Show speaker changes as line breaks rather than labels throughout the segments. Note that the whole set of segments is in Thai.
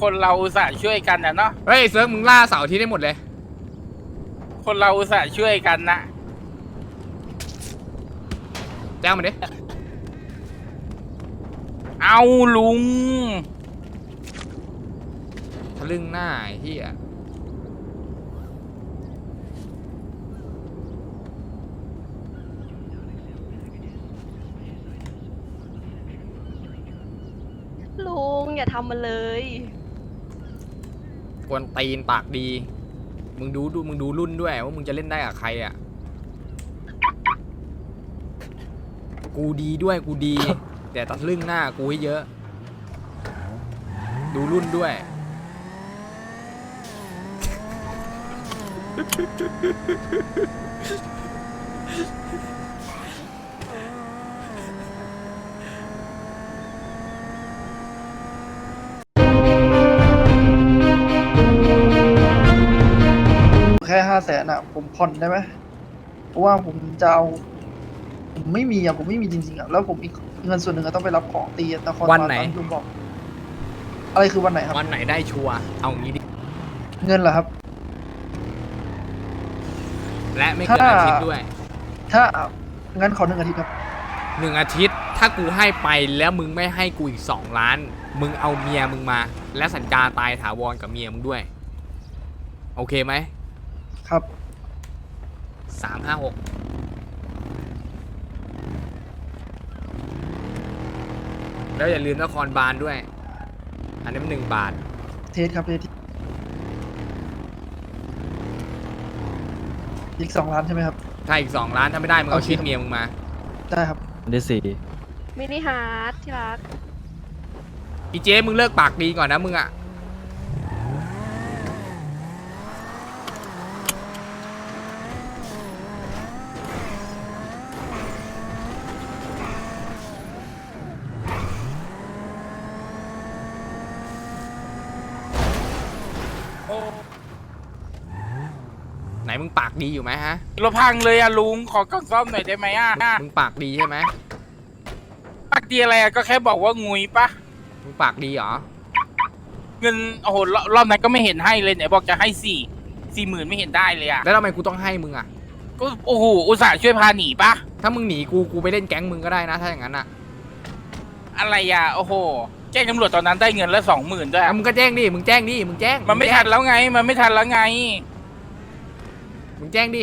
คนเราอุตส่าห์ช่วยกันนะเนาะ
เฮ้ยเซิร์ฟมึงล่าเสาร์อาที่ได้หมดเลย
คนเราอุตส่าห์ช่วยกันนะ
แจ้งมาดิ
เอาลุง
ทะลึ่งหน้าไอ้เฮีย
ลุงอย่าทำมันเลย
กวนตีนปากดี มึงดูดูมึงดูรุ่นด้วยว่ามึงจะเล่นได้กับใครอะ กูดีด้วยกูดี แต่ตัดลึ่งหน้ากูให้เยอะ ดูรุ่นด้วย
แค่ห้าแสนอะผมผ่อนได้ไหมเพราะว่าผมจะเอาผมไม่มีอะผมไม่มีจริงๆอะแล้วผมอีกเงินส่วนหนึ่งอะต้องไปรับของตีนคร
วันไหน
บาลตามที่ลุงบอก อะไรคือวันไหนครับ
วันไหนได้ชัวร์เอางี้ดิ
เงินเหรอครับ
และไม่เกิน
ถ้า
อาทิตย์ด้วย
ถ้างั้นขอหนึ่งอาทิตย์ครับ
หนึ่งอาทิตย์ ถ้ากูให้ไปแล้วมึงไม่ให้กูอีกสองล้าน มึงเอาเมียมึงมา และสัญญาตายถาวรกับเมียมึงด้วย โอเคไหม
ครับ
สามห้าหกแล้วอย่าลืมนครบาลด้วย อันนี้มันหนึ่งบาท
เทสครับเทสอีกสองล้านใช่ไหมครับ
ถ้าอีกสองล้านถ้าไม่ได้มึงเอา
โอเค
ชีวิตเมียมึงมา
ได้ครับ
อันที่สี่
มินิฮาร์ดที่รัก
อีเจ๊มึงเลิกปากดีก่อนนะมึงอะ
โอ้
ไหน มึงปากดีอยู่ไหมฮะ
รถพังเลยอะลุงขอกล่องซ่อมหน่อยได้ไหมอะ
มึงปากดีใช่ไหม
ปากดีอะไรอะก็แค่บอกว่างุยปะ
มึงปากดีเหรอ
เงินโอ้โหรอบรอบนั้นก็ไม่เห็นให้เลยไหนบอกจะให้สี่สี่หมื่นไม่เห็นได้เลยอะ
แล้วทำไมกูต้องให้มึงอะ
ก็โอ้โหอุตส่าห์ช่วยพาหนีปะ
ถ้ามึงหนีกูกูไปเล่นแก๊งมึงก็ได้นะ ถ้าอย่างนั้นอะ
อะไรอะโอ้โหแจ้งตำรวจตอนนั้นได้เงินแล้วสองหมื่นด้วย
อะมึงก็แจ้งดิมึงแจ้งดิมึงแจ้ง
มันไม่
งแจ้
ทั
ง
นแล้วไง มันไม่ทันแล้วไง
มึงแจ้งดิ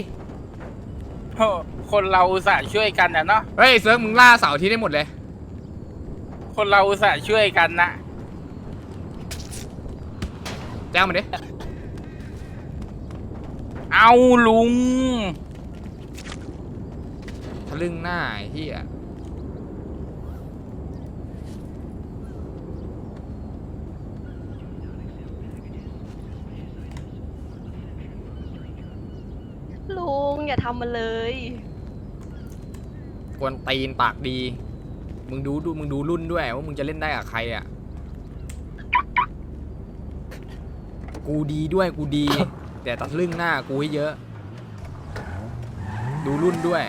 โอ้คนเราอุตส่าห์ช่วยกันนะเนาะ
เฮ้ย เซิร์ฟมึงล่าเสาร์อาที่ได้หมดเลย
คนเราอุตส่าห์ช่วยกันนะ
แจ้งมาดิ
เอาลุง
ทะลึ่งหน้าไอ้เฮีย
ลุงอย่าทำมันเลย
กวนตีนปากดี มึงดูดูมึงดูรุ่นด้วย ว่ามึงจะเล่นได้กับใครอะ กูดีด้วยกูดี แต่ตัดลึ่งหน้ากูให้เยอะ ดูรุ่นด้วย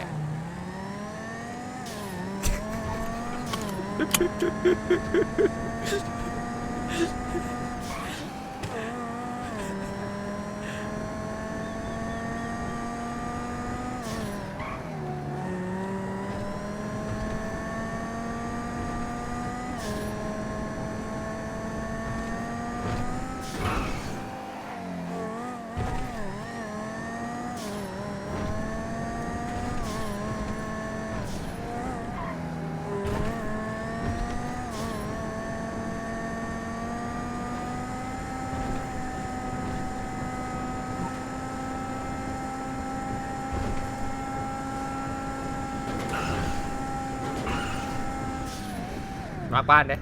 มาบ้านเด้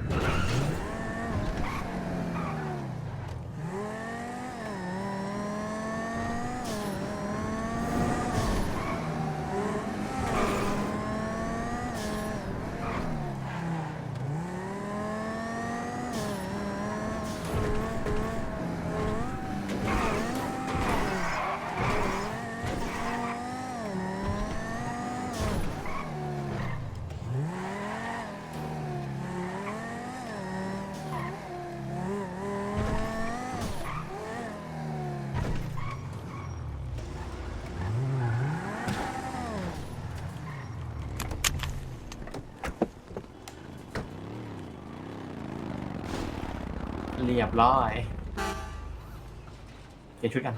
เรียบร้อยเปลี่ยนชุดกัน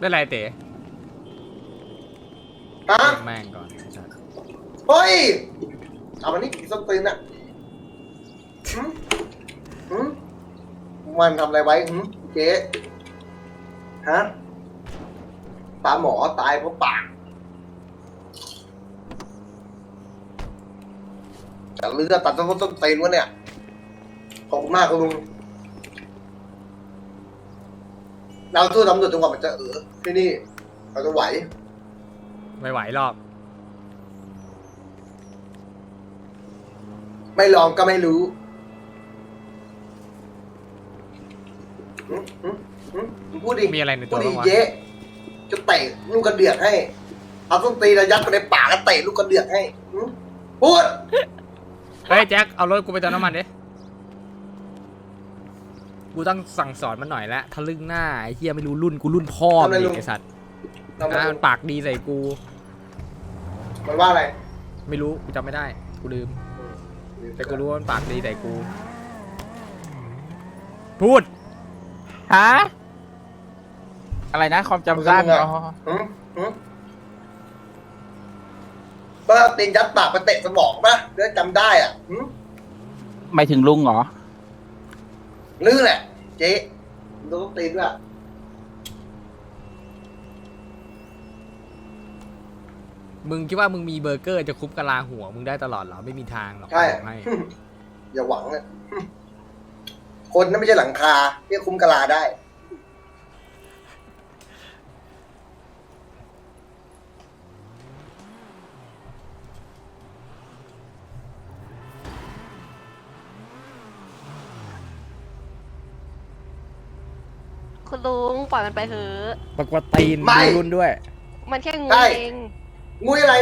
ได้ไรเต๋
ฮะ
แม่งก่อนไอ้สัส
เฮ้ยเอามันนี่กี่ส้นตีนอะหืมหืม มันทำอะไรไว้หืมเจ๊ฮะปลาหมอตายเพราะปากแต่เลือดตัดต้นต้นตีนวะเนี่ย ขอบคุณมากคุณลุงเราสู้ตำรวจจังหวะมันจะเออที่นี่ เราจะไหว
ไม่ไหวหรอก
ไม่ลองก็ไม่รู้หึหึหึ มึงพูดดิ
มีอะไรใน
พู
ตั
ด
ว
ดิ
บ้างวะ
เย้จะเตะลูกกระเดือกให้เอาส้นตีนระยัดไปในปากแล้วเตะลูกกระเดือกให้หึพูด
เฮ้ยแจ็คเอารถกูไปเติมน้ำมันดิกูต้องสั่งสอนมันหน่อยละทะลึ่งหน้าไอ้เหี้ยไม่รู้รุ่นกูรุ่นพ่อมันอีกไอ้สัตว์
ทำไม
นะมันปากดีใส่กู
มันว่าอะไร
ไม่รู้กูจำไม่ได้กูลืม แต่กูรู้ว่ามันปากดีใส่กู พูด
ฮะ อะไรนะความจำสั้นอ๋อ
หึหึเปิ้ลตีนยัดปากไปเตะสมองปะเดี๋ยวจำได้อะหึ
หมายถึงลุงเหรอ
ลื้อแหละ เจ๊ดูต้นตีนด้วย
มึงคิดว่ามึงมีเบอร์เกอร์จะคุบกะลาหัว มึงได้ตลอดเหรอ ไม่มีทางหรอก
ใช่
บอกให้
หึอย่าหวังเลยหึ คนนั้นไม่ใช่หลังคาเรียกคุ้มกะลาได้
คุณลุงปล่อยมันไปเถอะ
ปกวดตีน
ไม่
ดูรุ่นด้วย
มันแค่งู
ใช่
เอง
งุยอะไร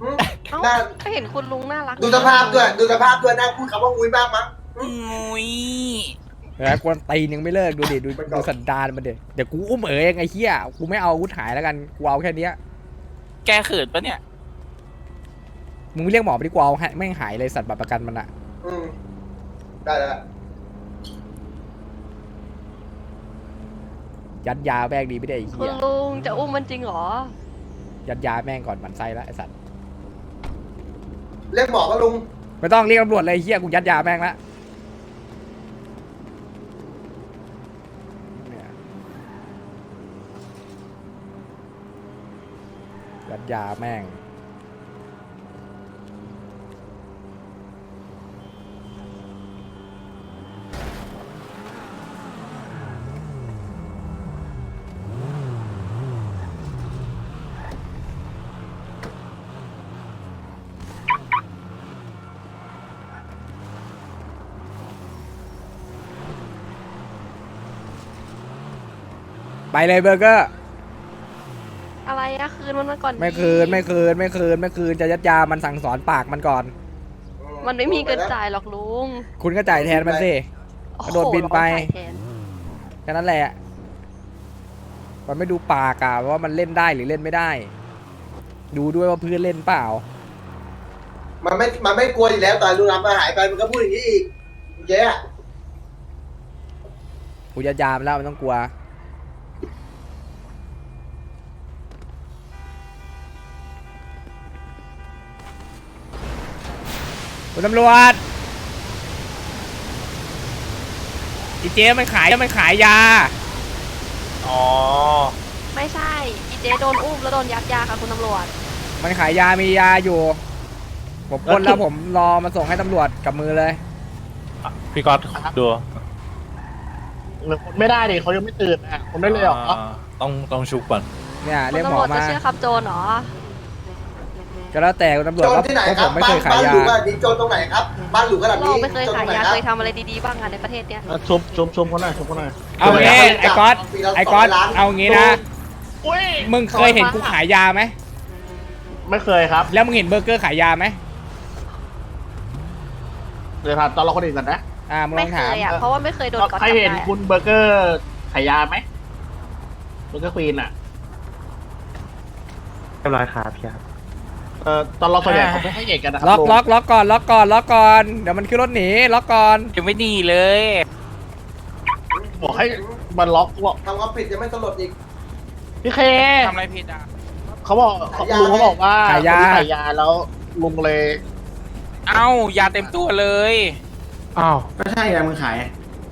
หึ
เอ้า
หน้า
ก็เห็นคุณลุงน่ารัก
ดูสภาพด้วย ดูสภาพด้วยน่าพูดคำว่า งุยมากมั้ง
มุ้ย
แล้วกวนตีนยังไม่เลิกดูดิดู
มันก่อน
ดูสันดานมันเด็เดี๋ยวกูอุ้มเอ๋ยเองไอ้เหี้ยกูไม่เอาอาวุธหายแล้วกันกูเอาแค่เนี้ย
แกเขินปะเนี่ย
มึงไม่เรียกหมอไปดีกว่าเอาให้แม่งหายเลยสัตว์บัตรประกันมันอะ
อืมได้แล้ว
ยัดยาแม่งดีไม่ได้ไอ้
คุ
เหี้
ณ
ย
ลุงจะอุ้มมันจริงเหรอ
ยัดยาแม่งก่อนหมันไส้ละไอ้สัตว์
เรียกหมอก็ลุง
ไม่ต้องเรียกตำรวจเลยไอ้เหี้ยกูยัดยาแม่งละเนี่ย ยัดยาแม่ง ไปเลยเบอร์เกอร์
นมันมาก่อน
ไม่คืน
ดิ
ไม่คืนไม่คืนไม่คืนจะยัดยามันสั่งสอนปากมันก่อน
อื
มันไม่มีเงินจ่ายหรอกลุง
คุณก็จ่ายแทนมันสิ กระโดดบินไป
โอ้โหเราจ่ายแทน
แค่นั้นแหละ มันไม่ดูปากอะว่ามันเล่นได้หรือเล่นไม่ได้ ดูด้วยว่าเพื่อนเล่นเปล่า
มันไม่มันไม่กลัวอยู่แล้วตอนลุงรับมาหายไปมันก็พูดอย่างนี้อีกเจ๊อะ
กูยัดยามันแล้วมันต้องกลัว คุณตำรวจอีเจ๊มันขายมันขายยา
อ๋อ
ไม่ใช่อีเจโดนอุ้มแล้วโดนยัดยาค่ะคุณตำรวจ
มันขายยามียาอยู่ ผมปล้นแล้วผมรอมาส่งให้ตำรวจกับมือเลย
พี่ก๊อตดู
ไม่ได้ดิเขายังไม่ตื่นอะผมได้เลยเหรอา
ต้องต้องชุบก่อน
เนี่ย
คุ
เรีย
ณ
กหม
ตำร
อ
วจจะ
มา
เชื่อคำโจรเหรอ
ก็แล้วแต่คุณตำรวจ
โจร
ว่า
ที่ไหน
ว่า
ค
ผ
รับ
มไม่
บ้า
เคนยขาย
บ้าน
ยา
หลูขนาดนี้โจรตรงไหนครับ บ้านหลูขนาด
เรา
นี้
ไม่เคย
โจรต
ขารย
งไหน
ยา
ครับ
เคยทำอะไรดีๆบ้างอะในประเทศเนี้ย
อะชมชมชมเขาหน่อยชมเขาหน่อย
เอางี้ไอ้ก๊อตไอ้ก๊อตเอางี้นะ
อุ้ย
มึงเคยเห็นกูขายยาไหม
ไม่เคยครับ
แล้วมึงเห็นเบอร์เกอร์ขายยาไหม
เดี๋ยวถามตอนเราคนอื่นก่อนนะ
อ่ามึงล
ไม่
อง
เค
ถาม
ยอะ เพราะว่าไม่เคยโดนกอด
ใคร
จับ
เห็น
ได้
คุณเบอร์เกอร์ขายยาไหมเบอร์เกอร์ควีนอะ
เรียบร้อยครับพี่ครับ
เอ่อตอนเราส่วนใหญ่เขาไม่ให้เห็นกันนะครั
ล็อก
ลุง
ล็อกล็อกก่อนล็อกก่อนล็อกก่อนเดี๋ยวมันขึ้นรถหนีล็อกก่อน
จะไม่ดีเลย
บอกให้มันล็อกล็อก
ทำความผิดยังไม่สลดอีก
พี่เค
ทำอะไรผิดอะ
เขาบอก
ขายยา
ลุงเขาบอกว่า
ขายยา
คนที่ขายยาแล้วลุงเลย
เอ้ายาเต็มตัวเลย
อ้าว
ก็ใช่ไงมึงขาย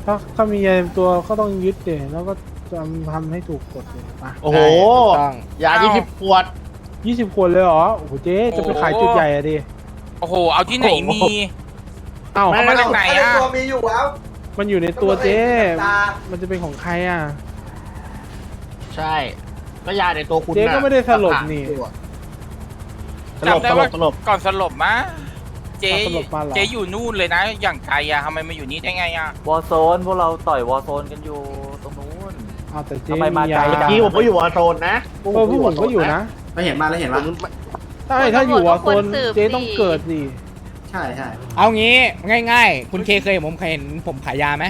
ถ้าถ้ามีอะไรตัวก็ต้องยึดเดแล้วก็ทำทำให้ถูกกฎเลยป่ะ
โอ้โห
ถูกต้อง
ยา
อ้าว
ยี่สิบขวด
ยี่สิบคนเลยเหรอ โอ้โหเจ๊จะไปขายจุดใหญ่อะดิ
โอ้โห เอาที่ไหนมี
เอ้า
ไม่
เอามาจากไหน
ไอ้
อะ
ตัวมีอยู่แล้ว
มันอยู่ในตัวเจ๊
ตา
มันจะเป็นของใครอะ
ใช่ ก็ยาในตัวคุณ
เจ๊ก็
น่ะ
ไม่ได้สลบนี่
สลบ
จำได้
สล
ว่า
บสลบ
ก่อนสลบมะ เจ๊
ก่อนสลบมาเหรอ
เจ๊อยู่นู่นเลยนะ อย่างไกลอะทำไมมาอยู่นี่ได้ไงอะ
วอร์โซนพวกเราต่อยวอร์โซนกันอยู่ตรงนู้น
เอาแต่เจ๊
ทำไมมาไกล
ย
เมื่อกี้ผมก็อยู่วอร์โซนนะ
เออผู้ผมก็อยู่นะ
ไม่เห็นมาแล้วเห็น
ผ
ปะ
ม
ใช่ถ้าอยู่อะคนเจ๊ต้องเกิดสิ
ใช่ใช่
เอางี้ง่าย ๆ คุณเคเคยเห็นผมเคยเห็นผมขายยาไหม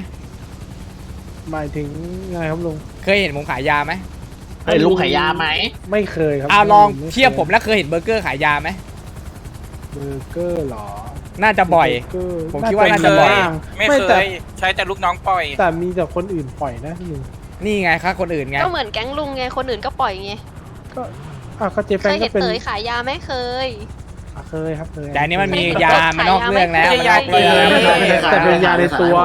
หมายถึงไงครับลุง
เคยเห็นผมขายยาไหม
เฮ้ยลุงขายยาไหม
ไม่เคยครับ
อ่าลอง
ไค
เทียบผมแล้วเคยเห็นเบอร์เกอร์ขายยาไหม
เบอร์เกอร์เหรอ
น่าจะบ่อย
เบร์เกอร์
ผมคิดว่า
ไม่
น่า
เค
จะบ่อย
ย
บ้าง
ไม่
ไม่
เค
แต่
ยใช้แต่ลูกน้องปล่อย
แต่มีแต่คนอื่นปล่อยนะพี่ลุง
นี่ไงครับคนอื่นไง
ก็เหมือนแก๊งลุงไงคนอื่นก็ปล่อยไง
ก็ อะก็เจ๊แฟ
เค
ง
ย
ก็
เห็น
เป็น
เตยขายยาไหมเคย
อะเคยครับเคย
แต่อันนี้มันมี
เคย
ยามันนอกเรื่องแล้ว
ไม่ใช่ยา
มันนอกเรื่อง
จริง
แล้ว
ไม่แต่แต่เป็นยาในตัว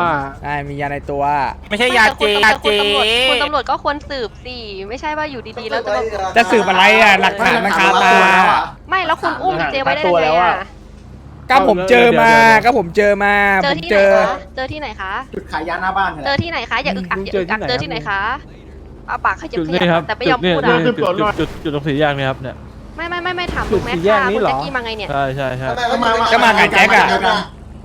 ใช่มียาในตัว
ไม่ใช่ยาเจ
ไม่
ยา
แต่
เจ
คุณตำรวจคุณตำรวจก็ควรสืบสิไม่ใช่ว่าอยู่ดีๆแล้วจะมา
จะสืบอะไรอะหลักฐานมันคาตา
ไม่แล้วคุณอุ้มเจไว้ได้
ตัว
ยัง
แล้ว
ไง
อะ
อะ
ก็ผมเจอมาก็ผมเจอมา
เจ
ผ
อ
ม
ที่
เจ
ไหน
อ
คะเจอที่ไหนคะ
จุดขายยาหน้าบ้านนี่แห
เจ
ละ
อที่ไหนคะอย่าอึกอักอย่าอึกอักเจอที่ไหนคะ เอาปากขยับ
จุด
ข
นี้
ยั
ครับ
บแต่ไม่ยอมพูด
จุ
อะ
จุดจุดจุดจุดตรงสี่แยกนี่ครับเนี่ย
ไม่ไม่ไม่ไม่ถาม
จุ
ลุ
ด
งแม็ก
สี่แยก
ค่ะ
นี้
คุณ
เหรอ
แจ็คกี้มาไงเนี่ย
ใช่ใช่ใช่
ทำไมเขาอยู่
ก็มากับแจ็คอะ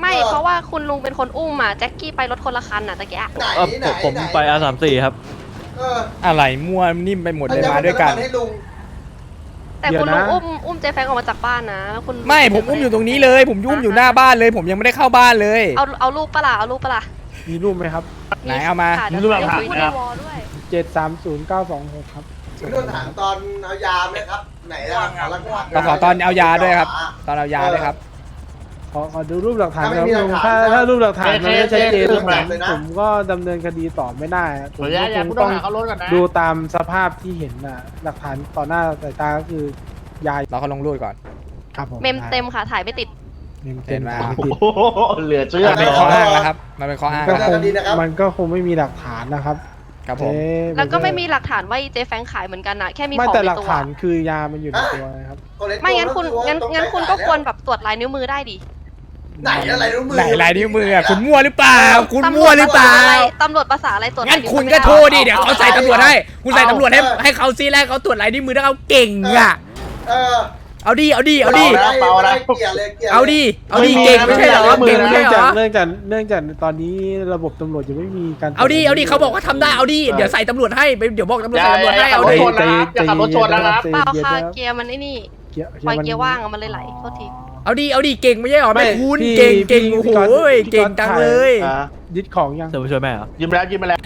ไม่เพราะว่าคุณลุงเป็นคนอุ้มอะแจ็คกี้ไปรถคนละคันอะตะกี้อะ
ไหน
เออ
ไหน
ผมผม
ไหน
ไปอาสามสี่ครับ
เออ
อะไรมั่วนิ่มไปหมดเลยมาด้วยกัน
ให้ลุง
แต่คุณลุงอุ้มอุ้มเจแฟงออกมาจากบ้านนะแล้วคุณ
ไม่ผมอุ้มอยู่ตรงนี้เลย ผมอุ้มอยู่หน้าบ้านเลย ผมยังไม่ได้เข้าบ้านเลย
เอาเอารูปปะล่ะเอารูปปะล่ะ
มีรูปไหมครับ
ไหนเอามา
ค่ะ
มีรูปหลักฐาน
เดี๋ยวคุย
นะครับ
ในวอลด้วย
เจ็ดสามศูนย์เก้าสองหกครับ
มีเรื่องถามตอนเอายาไหมครับ ไหนอะขอหลักฐาน
ก็ขอตอนเอายาด้วยครับ ตอนเอายาด้วยครับ
ขอขอดูรูปหลักฐาน
ถ้า
ค
ไม่
รับ
มีหลั
ลุ
ก
ง
ฐาน
ถ้า
นะ
ถ้ารูปหลักฐานมันไม่ชัดเจน
เจ๊
ผม
เจ๊เลยนะ
ผมก็ดำเนินคดีต่อไม่ได้ผ
ขอ
ม
อนุญา
ก็
ตอย่า
คง
ผู้
ต้
ต้อ
องง
หาเขารถกันนะ
ดูตามสภาพที่เห็นน่ะ หลักฐานต่อหน้าสายตาก็คือยาย
เราเขาลงรูดก่อน
ครับผม
เมมเต็มค่ะ ถ่ายไม่ติด
เมม
เห็
เต็ม
นไหม
ถ่ายไม่
โอ้
ติด
โหเหลือเชื่อ
มันเป็นข้ออ้างแล้วครับ มันเป็นข้ออ้าง
ก็
แล้ว
ค
ดำ
ง
เนินคดีนะครับ
มันก็คงไม่มีหลักฐานนะครับ
ครับผม
เจ๊
แล้วก็ไม่มีหลักฐานว่าเจแฟงขายเหมือนกันนะแค่มี
ไม่
ของ
แต่
ใน
หลัก
ตัว
ฐานคือยามันอยู่ในตัวนะครับ
ไม่งั้นคุณงั้นงั้นคุณก็ควรแบบตรวจลายนิ้วมือได้ดิ
ไหนอะไรรู้มือ
ไหนลายนิ้วมืออะคุณมั่วหรือเปล่า คุณมั่วหรือเปล่า
ตำรวจภาษาอะไรตรวจ
งั้น
ลายว
คุณ
มือ
ก็
ไม่ได้
โทษดิเดี๋ยวเขาใส่ตำรวจให้ คุณใส่ตำรวจให้ให้เขาซีแรกเขาตรวจลายนิ้วมือถ้าเขาเก่งอะ
เออ
เอาดิเอาดิเอาดิ
เปล่านะ
เกลียดเลยเกลียดลย
เอาดิเอาดิเก่งไม่ใช่เหรอเก่งไม่
เนื่
ใช่
อง
เหร
จาก
อ
เนื่องจากเนื่องจากตอนนี้ระบบตำรวจยังไม่มีการ
เอาดิเอาดิเขาบอกว่าทำได้เอาดิเดี๋ยวใส่ตำรวจให้ไปเดี๋ยวบอกตำรวจใส่ตำรวจให้
อย่า
เอา
อย่
ดิ
ชนนะครับอย่าขับรถชนนะครับ
ใจ
เปล่า
เย็น
ค่ะ
นะครับ
เกียร์มันไอ้นี่
เกียร์
ปล่อยเกียร์ว่างอะมันเลยไหลโทษที
เอาดิเอาดิเก่งไม่ใช่เหรอไม่คุณ
พี่
เก่งเก่ง
พี่
โอ้โห
พี่ก๊อต
เก่งจังเลย
อ่า
ยึดของยัง
จะมาช่วยแม่เหรอ
ยิ้มแล้วยิ้มไปแล้ว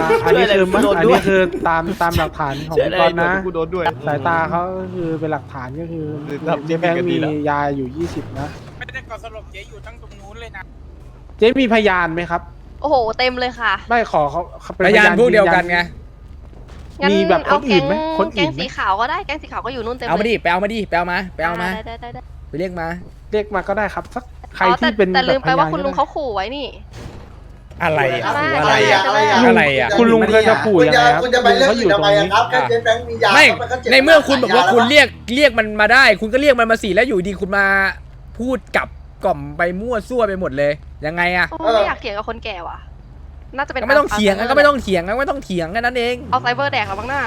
อ่าอันนี้คือ
โดนด้วย
อันนี้คือตามตามหลักฐานของพี่กอนนะ
กูโดนด้วย
สายตาเขาก็คือเป็นหลักฐานก็คือ
ทำ
เจ๊แบงค์
ดี
มี
แล้ว
ยาอยู่ 20 นะ
ไม่ได้ก่อนสลบเจ๊อยู่ทั้งตรงนู้นเลยนะ
เจ๊มีพยานไหมครับ
โอ้โห เต็มเลยค่ะ
ไม่ขอเขาเขาเป็น
พยานพวกเดียวกันไง
งั้น
มีแบบค
เอา
นอื่
แก๊
น
ง
ไหมคน
แก๊
อื่
ง
นไหม
สีขาวก็ได้ แก๊งสีขาวก็อยู่นู่นเต็ม
เอามา
เลย
ดิ ไปเอามาดิ ไปเอามา ไปเอามา
ได้ได้ได้ได้
ไปเรียกมา
เรียกมาก็ได้ครับสักใคร
อ๋อแต่
ที่เป็น
แต่ลืมไปว่า
แบบพยน
คุณลุง
ก็ด้
เขาขู่ไว้นี่
อะไรอะ
อะไร
อะไร
อะ
อะ
ไรอะ
อะไรอะ
คุณลุงเคยจะขู่
คุณ
ยัง
จะ
ไงครับ
คุณจะไปเรื่องอื่นทำไมอะครับแค่
อะ
เจ๊แบงค์มียา
ไม่
ก็จ็บ
ในเมื่อคุณบอกว่า
ขย
คุณ
แล้ว
เรียกเรียกมันมาได้ คุณก็เรียกมันมาสิแล้วอยู่ดีคุณมาพูดกับกล่อมไปมั่วซั่วไปหมดเลย ยังไงอะ
โอ้ไม่อยากเถียงกับคนแก่ว่ะ น่าจะเป็น
ก็ไม่ต้องเถียง
อัล
ก็ไม่ต้องเถียงก็ไม่ต้องเถียงแค่นั้นเอง
เอาไซเบอร์แดกเราบ้างหน้า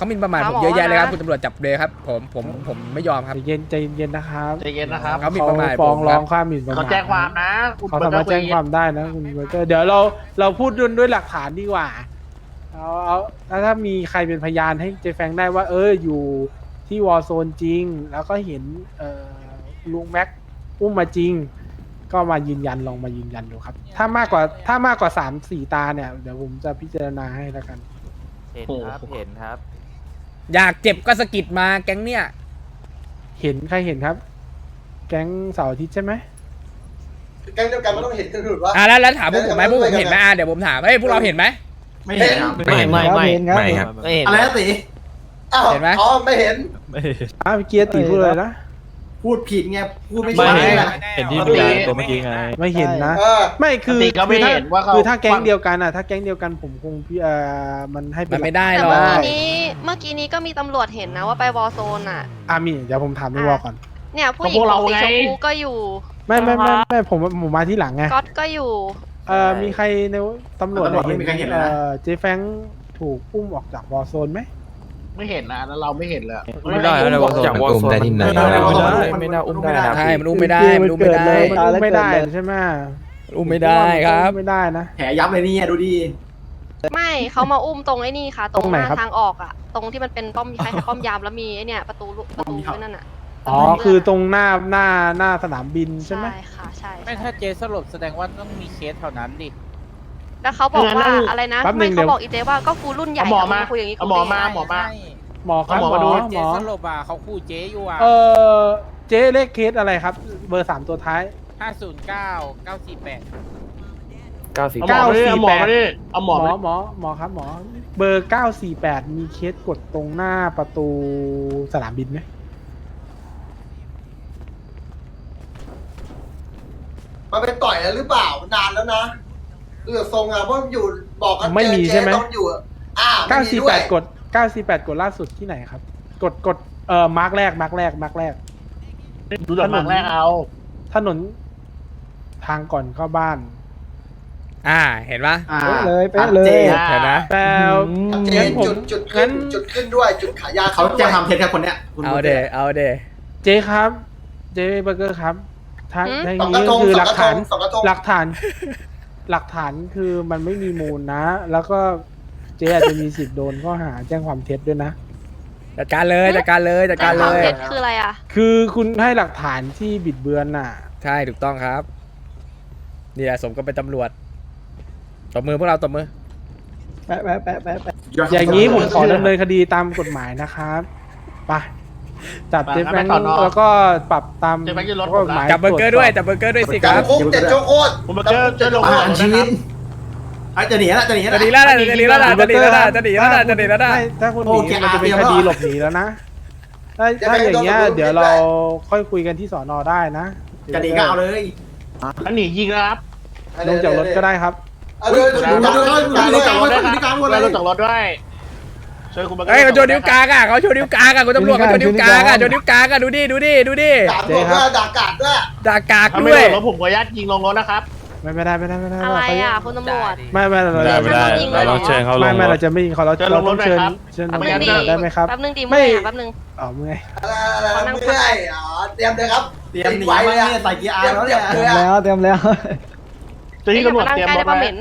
เขาหมินประมาท
หา
ผ
หม
ม
อ
เยอะแยะเลยครับ
นะ
คุณตำรวจจับเลยครับผมผมผมไม่ยอมครับ
ใจเย็นใจเย็นนะครับ
ใจเย็นนะครับ
เขาหมิ่นประมาท
ฟ้อง
ผมครับ
ร้องค่าหมิ่นประมาท
เขาแจ้งความนะคุณ
เขาสามารถแจ้งความได้นะคุณเบอร์เกอร์เดี๋ยวเราเราพูดด้วยด้วยหลักฐานดีกว่าเอาเอาแล้วถ้ามีใครเป็นพยานให้เจแฟงได้ว่า เอออยู่ที่วอร์โซนจริง แล้วก็เห็นเอ่อลุงแม็กอุ้มมาจริง ก็มายืนยันลองมายืนยันดูครับ ถ้ามากกว่าถ้ามากกว่าสามสี่ตาเนี่ยเดี๋ยวผมจะพิจารณาให้แล้วกัน
เห็นครับ เห็นครับ
อยากเจ็บก็สะกิดมาแก๊งเนี่ย
เห็นใครเห็นครับ แก๊งเสาร์อาทิตย์ใช่ไหม
แก๊งเดียวกันมันต้องเห็นกันหรือวะ
อะแล้วแล้วถามพวกผมไหมพวกผมเห็นไหมอะเดี๋ยวผมถามเฮ้ยพวกเราเห็นไหม
ไม่เห็นครับ
ไม่ไม่ไม่ไม่ครับ
ไม่เห็น
อะไรนะตี
อ้าว
เห็นไหม
อ๋อไม่เห็น
ไม่
อ้าวเมื่อกี้ตีพูดเลยนะ
พูดผิดไงพูดไม่
ไม่
ใช่
เห็น
ไง
เห็นที่ดูดาตัวเมื่อกี้ไง
ไม่เห็นนะ
เออ
ไม่คือ
ปกติก็ไม่
คือถ้า
เห็นว่าเขา
คือถ้าแก๊งเดียวกันอะถ้าแก๊งเดียวกันผมคงพี่เอ่อมันให้เป็
มันนไม่ได้
แต่
หรอ
เมื่อกกี้นี้เมื่อกี้นี้ก็มีตำรวจเห็นนะว่าไปวอลโซนอะ
อะมีเดี๋ยวผมถามในวอลก่อน
เนี่ยผู้หญิง
ก็พวกเรา
ผมสี
ไง
ชมพูก็อยู่
ไม่ไม่ไม่ไม่ผมผมมาที่หลังไง
ก๊อตก็อยู่
เอ่อมีใครในตำรวจ
ตำรวจไม่มีใครเห็นเลยนะ
เอ่อเจแฟงถูกอุ้มออกจากวอลโซนไหม
ไม่เห็นนะแล้วเราไม่เห็นเลย
ไม่ได้อะไรวะจากวอลโซนไม่ได้ไม่ได้ไม่น่าอุ้มได้ครับ
ใช่มันอุ้มไม่ได้มันอุ้มไม่ได้
มันอุ้มไม่ได้ใช่ไหม
มันอุ้มไม่ได้ครับ
อุ้มไม่ได้นะ
แผลยับเลยเนี่ยดูดิ
ไม่เขามาอุ้มตรงไอ้นี่ค่ะ ตรง
ตรงไหน
หน้า
ครับ
ทางออกอะ ตรงที่มันเป็นป้อมคล้ายๆป้อมยามแล้วมีไอ้เนี่ยประตูลูกประตูไว้นั่นอะ
อ๋อคือตรงหน้าหน้าหน้าสนามบินใช่ไหม
ใช่ค่ะใช่
ไม่
ใช่
ถ้าเจสลบแสดงว่าต้องมีเคสเท่านั้นดิ
แล้วเขาบอกว่า
เออนั่น
อะไรนะ
แป๊บห
ไม่
นึ่ง
เขา
เดี๋ยว
บอกอีเจว่าก็กูรุ่นใหญ่
เอาหมอมา
คุยอย่างนี้
เอาหมอมา
คุย
หมอมา
หมอครับ
เอาห
ห
ม
ม
อ
อ
มาดู
เจ
หมอ
สลบอะเขาคู่เจอยู่อะ
เออเจ๊เลขเคสอะไรครับ เบอร์สามตัวท้าย
ห้าศูนย์เก้าเก้าสี่แปด
เก้าสิบ
เอาหมอมาดิเอาหมอมาดิเอาหมอ
หมอ
มา
หมอหมอครับหมอ เบอร์เก้าสี่แปดมีเคสกดตรงหน้าประตูสนามบินไหม
มันเป็นต่อยแล้วหรือเปล่า นานแล้วนะ เอือทรงอะเพราะอยู่บอกกัน
ไม่มีใช่ไหม
เจ๊ต้องอยู่อะอ่า
เก้า
ไม่มี
สี่
ด้ว
แป
ย
ดกดเก้าสี่แปดกดล่าสุดที่ไหนครับ กดกดเอ่อมาร์กแรกมาร์กแรกมาร์กแรก
ดูจากหนังแรกเอา
ถนนทางก่อนเข้าบ้าน
อ่า เห็นปะ
อ่า
เลยเป๊ะเลย
จ๊
เห็นไหม
แต่
เจ๊
งั้นผม
จุดจุดขึ้น
งั้น
จุดขึ้นด้วยจุดขายยา
เขา
ด้วย
จะทำเท็จครับคนเนี้ยคุณ
เอาเดเอาเด
เจ๊ครับ เจ๊เบอร์เกอร์ครับทาง
หืม
ทาง
สองกระ
นี้
ท
ก็
ง
คือ
ส
ห
อง
ลั
ก
ก
ระท
ฐางน
สองกระทง
หลักฐาน หลักฐานคือมันไม่มีมูลนะ แล้วก็เจ๊อาจจะมีสิทธิ์โดนข้อหาแจ้งความเท็จด้วยนะ
จัดการเลยจัดการเลยจัดการ
ค
เล
วาม
ย
เท็จคืออะไรอะ
คือคุณให้หลักฐานที่บิดเบือนน่ะ
ใช่ถูกต้องครับ นี่แหละสมกับเป็นตำรวจตบมือพวกเราตบมือ
อย่างนี้ผมขอดำเนินคดีตามกฎหมายนะครับไป จับ
ไป
เจ๊แฟง
ไปสอนอ
แล้วก็ปรับตาม
เจ๊แฟงยึดรถ
กฎหมาย
จับเบอร์เกอร์ด้วยจับเบอร์เกอร์ด้วยสิค
จับ
รับ
คุกเจ็ดโจโคตร
ผมมาเจอเจอลง
ประหารชีวิตไอ้จะหนีแล้วจะหนี
จะ
แล้ว
หนีแล้วนะจะหนีแล้วนะจะหนีแล้วนะจะหนีแล้วนะจะหนีแล้วนะ
ไม่ถ้าคุณห
โอ้
นี
แก
มันจะเป็น
อา
ค
เตรียม
ดี
แล้ว
หลบหนีแล้วนะถ้าถ้าอย่างเงี้ยเดี๋ยวเราค่อยคุยกันที่สอนอได้นะ
จะหนีก็เอาเลย
อันหนียิงนะครับ
ลงจากรถก็ได้ครับ
เอาเลย
ดู
ดู
ดู
ดู
ดู
ดู
ดู
ดู
ดู
ดู
ดู
ดู
ดู
เราลงจากรถด้วย ช่วยคุณมา
เฮ้ยเขาโชว์นิ้วกลางอะเขาโชว์นิ้วกลางอะคุณตำรวจเขาโชว์นิ้วกลางอะโชว์นิ้วกลางอะดูดิดูดิดูดิ
ด่าผมว่าด่ากาดด้วย
ด่ากาก
ถ้าไม่
ด้วย
ลงรถผมขออนุญาตยิงลงรถนะครับ
ไม่ไม่ได้ไม่ได้ไม่ได้
อะไรอะคุณตำรวจ
ไม่ไม่เรา
ไม่ได้ไม่ได้
จะยิงเลยเหรอ
เราต้องเชิญเขาล
ไม่
ง
ไม่
ร
เรา
ถ
จะไม่ยิงเขาเรา
จะล
เรา
งร
ต้อ
ถ
ง
ไหม
เชิญ
ครับ
เชิญ
แป๊บ
ตำร
นึ
ว
ง
จ
ดิ
ก่อนได้ไหมครับ
แป๊บนึงดิ
ไม่
เมื่อยอะแป๊บนึง
อ๋อเมื่อย
อะไรอะไรไม่ได้อ๋อเตรียมเลยครับ
เตรียมหนี
ไว้
มา
เลย
เนี่
อะ
ยใส่เกียร์อา
เตรียม
ร์แล้ว
เตรี
เนี่ยย
มเลยอะ
เตรียมแล้ว
จะที่ตำรวจ
ร่าง
เตรียม
กาย
ร
ได้
ถ
ปะ
ไว้
เหม็น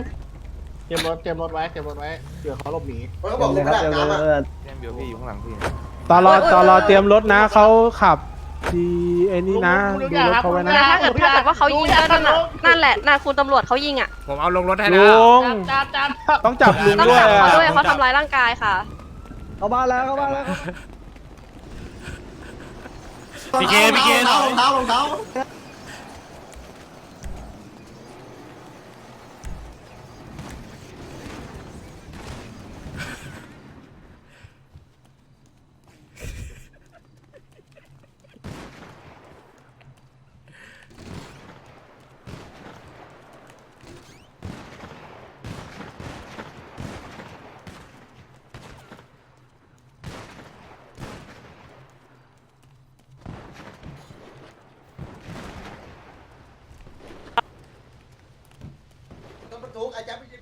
เตรียมรถเตรียมรถไว้เตรียมรถไว้เผื่อเขาหลบหนี
มันก็บอกผมไม่ได้น้ำอะ
ตอนรอตอนรอเตรียมรถนะเขาขับทีไอ้นี่นะดูรถเขาไว้นะ
แต่ถ้าเกิดถ้าเกิดว่าเขายิงก็นั่นน่ะนั่นแหละน่ะคุณตำรวจเขายิงอะ
ผมเอาลงรถให้
ลุ
แล้ว
ง
จานจาน
ต้องจับลุง
ต้อง
ด้วย
จับ
อะ
เขาด้วยเขาทำร้ายร่างกายค่ะ
เข้าบ้านแล้วเข้าบ้านแล้ว
พี่เกพี่เกรองเท้ารองเท้ารองเท้า
รถบรรทุกอาจารย์ไม่ใช่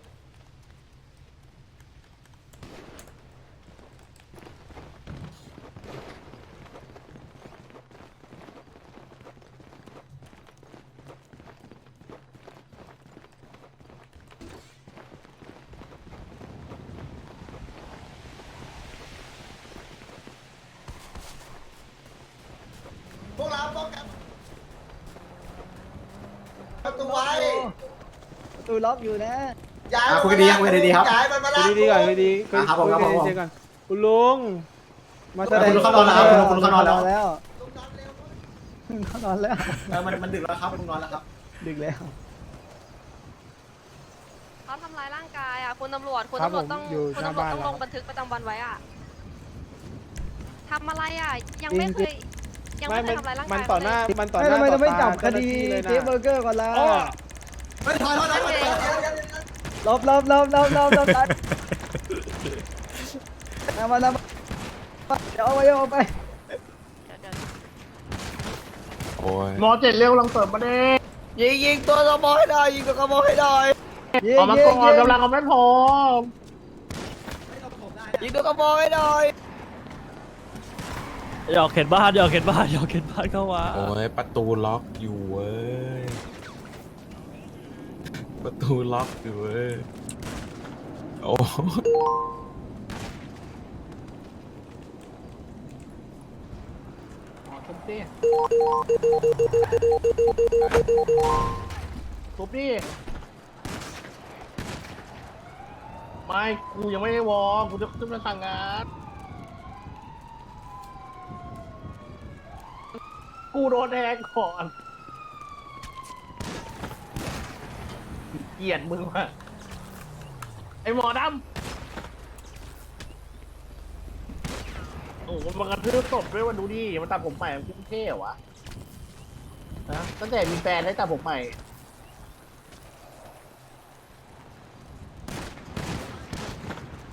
พวกเราป้องกัน
ตูล็อกอยู่นะ
ย้าย
อะคุยกันดีครับคุยกันดีครับ
ย้ายมันมา
คุ
ลายก
ดีๆก่อนคุยดีคุย
ครับผม
คุย
ครับผม
ดีๆก่อนคุณลุงมาแสดง
คุณลุงเข้านอนแล้วครับคุณลุงเข้านอนแล้ว
แล้ว
เขานอนแล้วมันมันดึกแล้วครับคุณนอนแล้วครับ ดึกแล้ว
เขาทำร้ายร่างกายอะคุณตำรวจคุณ
ครับ
ตำรวจ
ผม
ต้อง
อยู่
คุณ
หน้า
ตำรวจ
บ้าน
ต้อง
แล้ว
ลงบันทึกประจำวันไว้อะทำอะไรอะ ยังไม่
จริงๆ
เคยยัง
ไม่
ไม่เค
มัน
ยทำร้ายร่าง
มั
กานย
ต่อหน้า
เลย
มันต่อห
ไม่
น้า
ทำไม
ต่
เราไม่
อ
จั
ตา
บคดี
เจ้าหน้าที่เลย
เจฟเบอ
นะ
ร์เกอร์ก่อนล่ะ
อ้อ
ไม่ถอยถอยถอยถอยถอยถอย
ลบลบลบลบลบลบลบเอามาเอามาเดี๋ยวเอาไปเอาไป
เดี๋ยวเดี๋ยว
โอ้ย
หมอเจ็ดเร็วลังเสริมมาเด้
ยิงยิงตัวขโมยให้ได้ยิงตัวขโมยให้ได้ยิง
ออกมา
ยิ
ก่อนกำลังเอาไม่พอ
ยิงตัวขโมยให้ได้
อยากเห็นบ้านอยากเห็นบ้านอยากเห็นบ้านเข้ามา
โอ้ยประตูล็อกอยู่เว้ย ประตูล็อกอยู่เว้ยโอ้
ทุบดิทุบดิ ไม่ กูยังไม่ได้วอร์มกูจะขึ้นมาสั่งงาน กูโดนแทงก่อน เกลียดมึงว่ะไอหมอดำโอ้โหมันกระทืบศพด้วยวันดูดิมันตัดผมใหม่มันคุ้มเท่เหรอวะนะตั้งแต่มีแฟนได้ตัดผมใหม่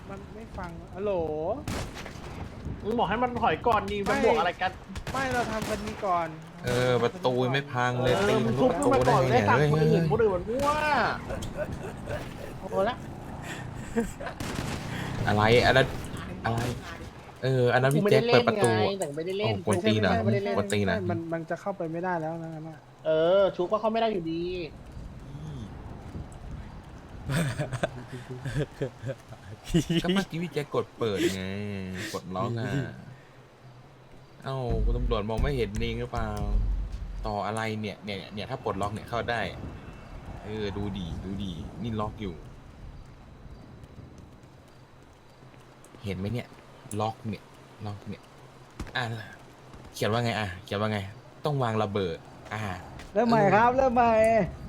มันไม่ฟังฮัลโหล
มึงบอกให้มันถอยก่อนดีมันบวกอะไรกัน
ไม่เราทำคดีก่อน
เออประตูไม่พังเลย
เอ
ตี
อ
มั
มันน
ทุ
ทุ
บบประ
ขึ้น
ตู
มา
ได้
ก่อน
ไง
ได้
เนี่ย
สั่ง
เฮ้ย
คน
เฮ้ย
อื่นคนอื่นมันมั่วโอ้ละ
อะไรอันนั้นอะไรเอออันนั้น
กู
พี่
ไม่
แจ็
ได้
ค
เล่
เปิด
น
ประตู
ไง
อะ
แต่ไม่ได้เล่น
โอ้กวนตีนเหรอ
ไม่ได้เล่น
กวนตีนอะ
มันมันจะเข้าไปไม่ได้แล้วนะนั่นน่ะ
เออชุบก็เข้าไม่ได้อยู่ดี
ก็เมื่อกี้พี่แจ็คกดเปิดไงกดล็อกอะ เอ้าคุณตำรวจมองไม่เห็นเองหรือเปล่า ต่ออะไรเนี่ยเนี่ยเนี่ยถ้าปลดล็อกเนี่ยเข้าได้ เออ ดูดีดูดี นี่ล็อกอยู่ เห็นไหมเนี่ย ล็อกเนี่ย ล็อกเนี่ย อะเขียนว่าไงอะเขียนว่าไง ต้องวางระเบิด อ่า
เริ่มใหม่ครับ เริ่มใหม่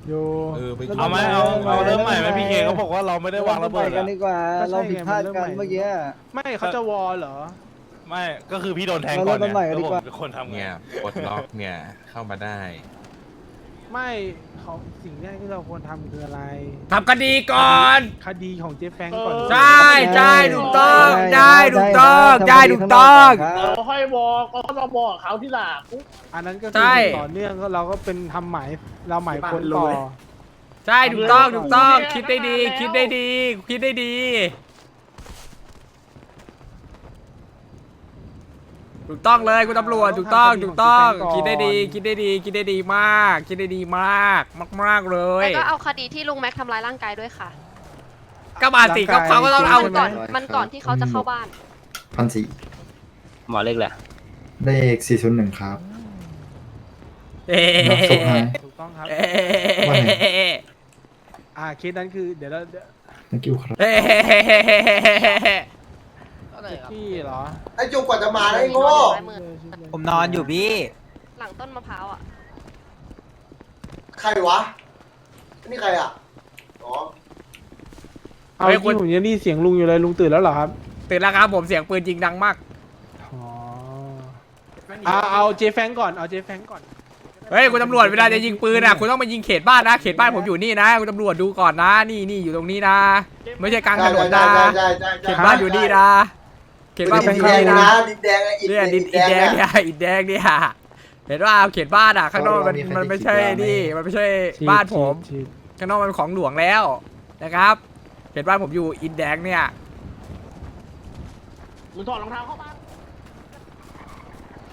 อยู่
เออไป
เอาไหมเอาเอาเริ่มใหม่ไหมพี่เคเขาบอกว่า
เราไม่ได้วางระเบิด
กันดีกว่าเราผิดพลาดกันเมื่อกี้
ไม่เขาจะวอลเหรอ
เราเริ่มต้นใหม่กันดีกว่า
เนี่ยปลดล็อกเนี่ยเข้ามาได้
ไม่เขาสิ่งแรกที่เราควรทำคืออะไร
ทำคดีก่อน
คดีของเจ๊แฟงก่อน
เออ
ใช่ใช่ถูกต้องได้ถูกต้องได้ถูกต้อง
เราค่อยวอลก็เราบอกเขาที่หลัง
อันนั้นก็
ใช่
คือต่อเนื่องก็เราก็เป็นทำหมายเราหมายคนต่อ
ใช่ถูกต้องถูกต้อง คิดได้ดี คิดได้ดี คิดได้ดี ถูกต้องเลยคุณตำรวจถูกต้องถูกต้องคิดได้ดี คิดได้ดี คิดได้ดีมาก คิดได้ดีมากมาก มาก ๆเลย
แล้วก็เอาคดีที่ลุงแม็กทำร้ายร่างกายด้วยค่ะ
ก็มาสิก็เขาก็ต้องเอา
มันก่อนมันก่อนที่เขาจะเข้าบ้าน
พันสี่
หมอเล็กแหละ
เลขสี่ศูนย์หนึ่งครับ
เอ๊ะ
น้องสุขให้
ถูกต้องครับ
เอ๊ะ
อ่าเคสนั้นคือเดี๋ยวเราเดี๋ ยว
นักกิวครับ
เอ๊ะ
พี่เหรอ
ไอ้จุกกว่าจะมาได้โง่
ซ้ายมือ
ผมนอนอยู่พี่
หลังต้นมะพร้าวอะ
ใครวะนี่ใครอะอ๋อ
เอา
เฮ้ย
ที่
คุณ
ผมยังได้ยินเสียงลุงอยู่เลยลุงตื่นแล้วเหรอครับ
ตื่นแล้วครับผมเสียงปืนยิงดังมาก
อ๋อเอาเอาเจแฟงก่อนเอาเจแฟงก่อน
เฮ้ยคุณตำรวจเวลาจะยิงปืนอะคุณต้องมายิงเขตบ้านนะ เขตบ้านผมอยู่นี่นะคุณตำรวจดูก่อนนะ นี่นี่อยู่ตรงนี้นะ ไม่ใช่กลางถนนนะ
ใช่ใช่ใช่
เขตบ้านอยู่นี่นะ เขตบ้านผม
ดิ
อนยู่
แดง
นี่
นะ
นะ
ดินแดงอะอิฐ
เนี่ยดินอิฐแดงเนี่ยอิฐแดงเนี่ยเห็นว่าเขตบ้านอะข้างนอกมันมันไม่ใช่นี่มันไม่ใช่บ้านผม
ฉีด
ข้างนอกมันของหลวงแล้วนะครับเขตบ้านผมอยู่อิฐแดงเนี่ย
มึงถอดรองเท้าเข้าบ้าน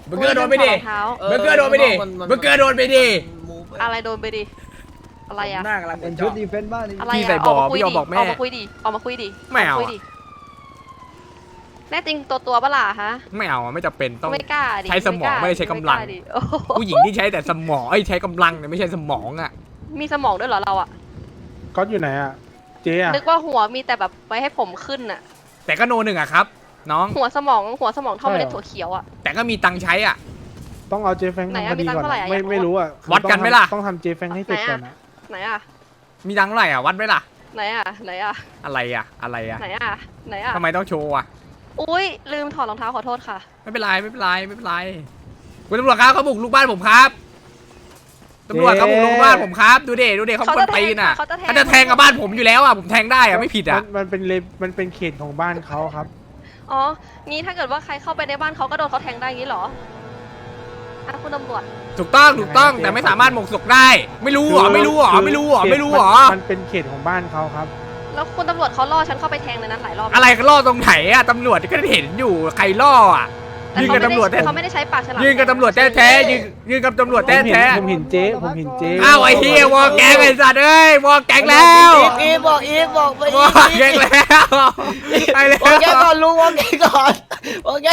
เบอร์เกอร์โดนไปดิ
รองเท้า
เบอร์เกอร์โดนไปดิ เบอร์เกอร์โดนไปดิ
อะไรโดนไปดิ อะไรอะ
หน้ากำลัง
เป็นชุดดีเฟนซ์บ้านนี่
อะไร
พี่
อะ
ใส่บ่อ
มาคุย
พี่เอา
ดิ
บอกแม่
ออกมาคุยดิออกมาคุยดิ
ไม่เอา
กคุยดิ แน่จริงตัวตัวๆปะล่ะฮะ
ไม่เอาอะไม่จำเป็นต้อง
ไม่กล้าดิ
ใช้สมองไม่ได้ใช้กำลัง
ไาดิโอ้โห
ผู้หญิงที่ใช้แต่สมองไอ้ยใช้กำลังเนี่ยไม่ใช่สมองอะ
มีสมองด้วยเหรอเราอะ
ก๊อตอยู่ไหนอะ เจ๊อะ
นึกว่าหัวมีแต่แบบไว้ให้ผมขึ้นน่ะ
แต่ก็โนหนึ่งอะครับ น้อง
หัวสมองหัวสมองเท่า
ใช่
เม
เหรอ
ล็ดถั่วเขียวอะ
แต่ก็มีตังค์ใช้อะ
ต้องเอาเจแฟง
ไหน
ทำ
อะ
คดี
มีตังค์
ก่อน
เท่าไหร่
อะ
อะ
ไม่
อยากรู้
ไม่รู้อะคือ
วัดกันไหมล่ะ
ต้องทำเจแฟงให้เสร็จก่อนนะ
ไหนอะ
มีตังค์เท่าไหร่อะวัดไหมล่ะ
ไหนอะไหนอะ
อะไรอะอะไรอะ
ไหนอะไหนอะ
ทำไมต้องโชว์อะ
อุ้ยลืมถอดรองเท้าขอโทษค่ะ
ไม่เป็นไรไม่เป็นไรไม่เป็นไรคุณตำรวจครับเขาบุกลูกบ้านผมครับตำรวจเขาบุกลูกบ้านผมครับ ดูเดดูเดเขา
เขา
ค
จะ
นตีนอะ
แทงเขาจะแทง
เขาจะแทงกับบ้านผมอยู่แล้วอะผมแทงได้อะไม่ผิดอะ
มันมันเป็นเลมันเป็นเขตของบ้านเขาครับ
อ๋อ งี้ถ้าเกิดว่าใครเข้าไปในบ้านเขาก็โดนเขาแทงได้งี้เหรออะคุณตำรวจ
ถูกต้องถูกต้อง
ยังไง
แต่ไม่สามารถหมกศกได้ ไม่รู้เหรอไม่รู้เหรอ
คือ
ไม่รู้เหรอ
ขต
ไม่รู้เหรอ
มันมันเป็นเขตของบ้านเขาครับ
แล้วคุณตำรวจเขาล่อฉันเข้าไปแทงในนั้นหลายรอบ
อะไรกันล่อตรงไหนอะตำรวจก็เห็นอยู่ใครล่ออะ
แต่
ยืน
เขา
กับ
ไม่
ตำรวจ
ได้
แท้
เขาไม่ได้ใช้ปากฉลาม
ยืนกับตำรวจแท้แท้ๆยืนยืนกับตำรวจ
ผ
แท้
มเห็น
แท้
ผมเห็นเจ๊ผมเห็นเจ๊
อ้าวไอ้เฮียวอลแก๊งไอ้สัตว์เอ้ยวอลแก๊งแล้ว
อีกบอกอีกบอกไป
วอลแก๊งแล้วไปแล้ว
บอกแกก่อนลุงบอกแกก่อนบอกแก